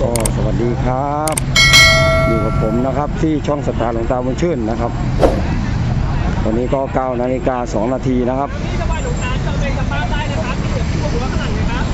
ก็สวัสดีครับ อยู่กับผมนะครับที่ช่องสตาร์หลวงตาบุญชื่นนะครับ วันนี้ก็9นาฬิกา2นาทีนะครับ ที่จะไหวหลวงตาเจอเป็นกลับบ้านได้นะครับที่เหลือที่พวกหัวข้างหลังนะครับ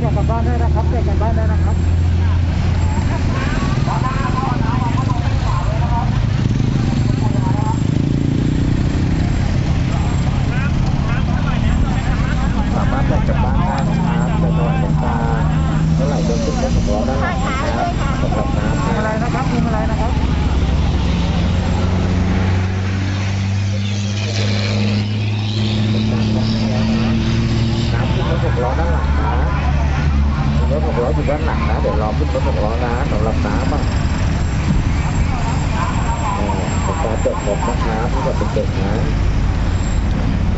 อยากกลับบ้านได้นะครับอยากกลับบ้านได้นะครับ สามารถแบ่งกลับบ้านได้นะครับแต่นอนเป็นตาเมื่อไหร่เดินขึ้นรถของเราด้านหลังนะครับสำหรับน้ำ มีอะไรนะครับมีอะไรนะครับ น้ำขึ้นรถหกล้อด้านหลังนะ รถหกล้ออยู่ด้านหลังนะเดี๋ยวรอขึ้นรถหกล้อนะสำหรับน้ำอะเป็นการจดหมดนะครับที่จะเป็นเด็กนะ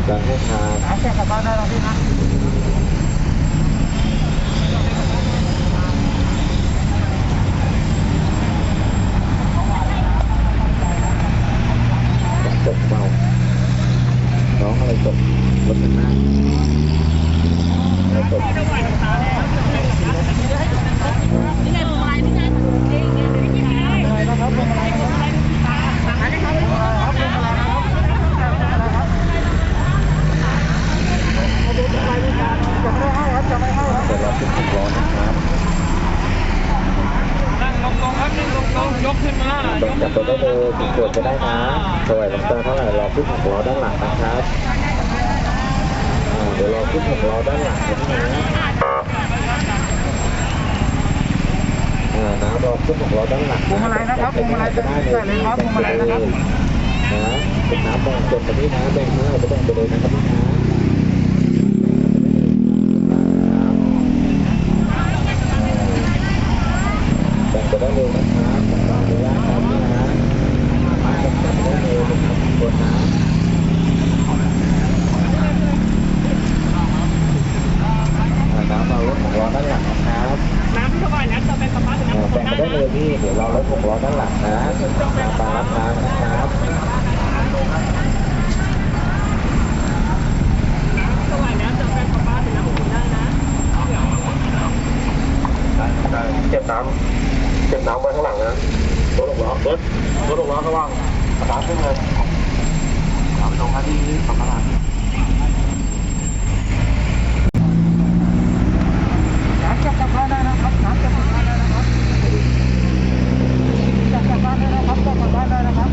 การให้ทาน น้ำแกกลับบ้านได้แล้วพี่นะ จบเมาน้องอะไรจบรถหน้าอะไรจบ ที่จะไหวหลวงตาแล้วนี่ไงพวงมาลัยนี่ไงนี่ไงนี่ไง อะไรนะครับเป็นอะไรนะครับอะไรครับเป็นอะไรนะครับเป็นอะไรนะครับจะไม่ให้ครับจะไม่ให้ครับ เดี๋ยวรอขึ้นหกล้อนะครับ นั่งลงลงครับนั่งลงลงยกขึ้นมา แบ่ง จับไปได้เลยถึงเกิดจะได้นะสวัยหลวงตาเท่าไหร่รอขึ้นหกล้อด้านหลังนะครับอ่าเดี๋ยวรอขึ้นหกล้อด้านหลังนะพี่นะอ่าน้ำรอขึ้นหกล้อด้านหลังพวงมาลัยนะครับพวงมาลัยจะได้เลยครับพวงมาลัยนะครับนะเป็นน้ำแบ่งจบไปที่นะแบ่งเมื่อจะแบ่งไปเลยนะครับพี่นะแบ่งไปได้เลยนะครับขออนุญาตครับพี่นะแบ่งไปได้เลยนะครับทุกคนนะ น้ำเรารถหกล้อด้านหลังนะครับ น้ำที่จะไหวนะเจอเป็นกลับบ้านเลยนะ เออแบ่งไปได้เลยพี่ เดี๋ยวเรารถหกล้อด้านหลังนะมาตามรับน้ำนะครับ จะไหวนะเจอเป็นกลับบ้านเลยนะผมได้นะ เก็บ น้ำเก็บน้ำไว้ข้างหลังนะรถหกล้อรถรถหกล้อระวังน้ำขึ้นเลยเอาไปลงท่าที่ฝั่งข้างหลังน้ำจะกลับบ้านได้นะครับน้ำจะกลับบ้านได้นะครับจะกลับบ้านได้นะครับจะกลับบ้านได้นะครับ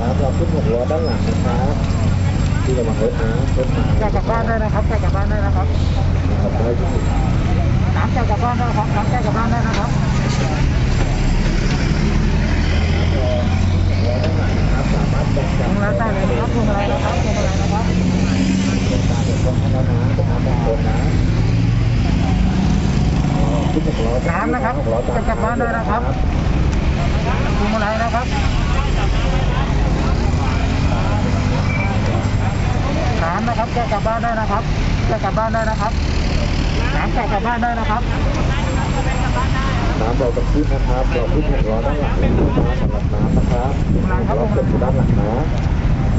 น้ำเราขึ้นหกล้อด้านหลังนะครับ ที่ระวังรถนะรถมาจะกลับบ้านได้นะครับจะกลับบ้านได้นะครับขับได้ที่น้ำจะกลับบ้านได้นะครับน้ำจะกลับบ้านได้นะครับ ล้อด้านหลังนะครับสามารถแบ่ง พ จั ว บ งมาลัยได้เลยนะครับพวงมาลัยนะครับพวงมาลัยนะครับ ตาเด็กต้องให้แล้วนะเป็นน้ำแบ่งคนนะขึ้นหกล้อ น้ำนะครับจะกลับบ้านได้นะครับพวงมาลัยนะครับน้ำนะครับ จะกลับบ้านได้นะครับจะกลับบ้านได้นะครับน้ำจะกลับบ้านได้นะครับน้ำเราจะขึ้นนะครับเราขึ้นหกล้อด้านหลังนะครับสำหรับน้ำนะครับเราเก็บอยู่ด้านหลังนะ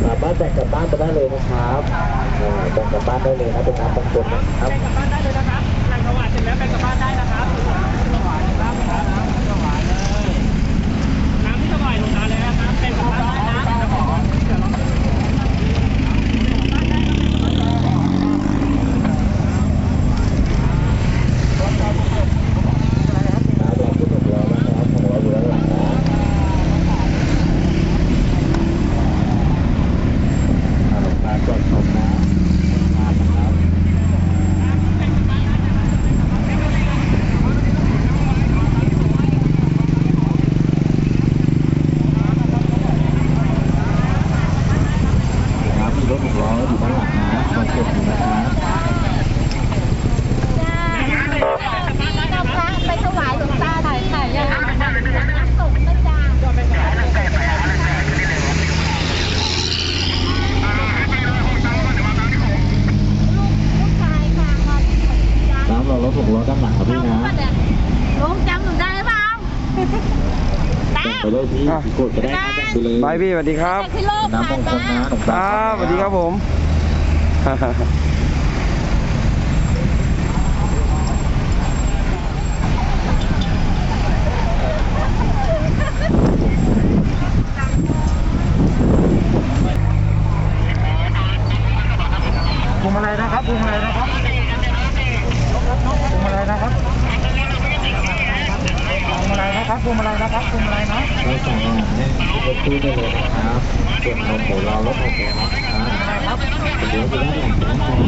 สามารถแบ่งกลับบ้านไปได้เลยนะครับแบ่งกลับบ้านได้เลยนะเป็นน้ำบางคนนะครับแจกกลับบ้านได้เลยนะครับหลังถวายเสร็จแล้วไปกลับบ้านได้นะครับ ตั้งหลักครับพี่นะลงจำหนูได้เปล่าตามไปเลยพี่บายสวัสดีครับน้ำมงคลนะน้องาสวัสดีครับผม ให้รถตู้ได้เลยนะครับส่วนนมหมูเราลดหกร้อยนะครับเดี๋ยวจะได้หลังนะครับ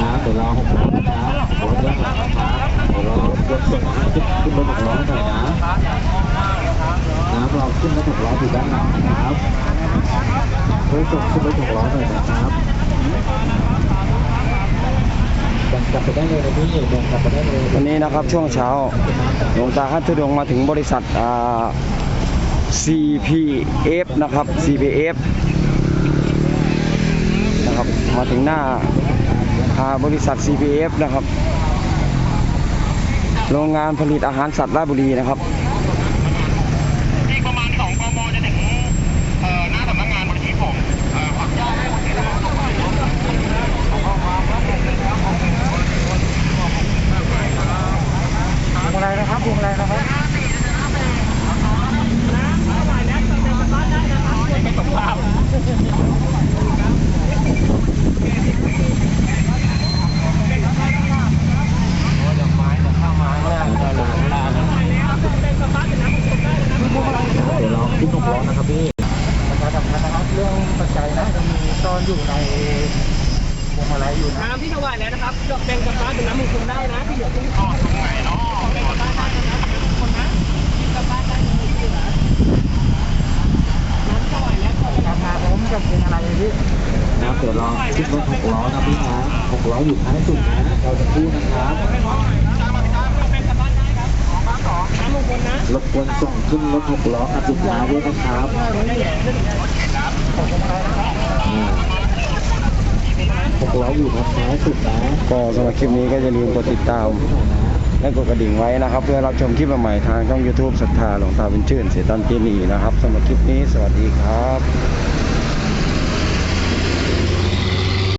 นะเดี๋ยวรอหกร้อยนะครับรถด้านหลังนะครับเดี๋ยวรอรถส่งขึ้นขึ้นรถหกร้อยหน่อยนะน้ำเราขึ้นรถหกร้อยอยู่ด้านหลังนะครับรถส่งขึ้นรถหกร้อยหน่อยนะครับวันนี้นะครับช่วงเช้าหลวงตาฮัทธุดงมาถึงบริษัทอ่า CPF นะครับ CPF นะครับ มาถึงหน้าอ่าบริษัท CPF นะครับ โรงงานผลิตอาหารสัตว์ราชบุรีนะครับ อีกประมาณ2กมจะถึงเอ่อหน้าสำนักงานบริษัทผมเอ่อฝั่ง พวงอะไรนะครับพวงอะไรนะครับ เดี๋ยวเราขึ้นหกล้อนะครับพี่ประชาสัมพันธ์นะครับเรื่องปัจจัยนะจะมีซ่อนอยู่ใน พวงมาลัยอยู่นะ น้ำที่ถวายแล้วนะครับแบ่งกับบ้านเป็นน้ำมงคลได้นะที่เหลือขึ้นออกตรงไหนเนาะแบ่งกับบ้านได้นะน้ำมงคลนะกินกับบ้านได้เลยที่เหลือน้ำถวายแล้วราคาพร้อมกับพวงมาลัยพี่นะเดี๋ยวเราขึ้นรถหกล้อนะพี่นะหกล้ออยู่ท้ายสุดนะเราจะพูดนะครับแบ่งกับบ้านได้ครับสองบ้านสองน้ำมงคลนะรบกวนส่งขึ้นรถหกล้อคันสุดท้ายด้วยนะครับอ่าห กล้ออยู่ทางซ้ายสุดนะก็สำหรับคลิปนี้ก็อย่าลืมกดติดตาม และกดกระดิ่งไว้นะครับ เพื่อรับชมคลิปใหม่ๆทางช่อง YouTube ศรัทธาหลวงตาเป็นชื่นเสียตันเจนีนะครับสำหรับคลิปนี้สวัสดีครับ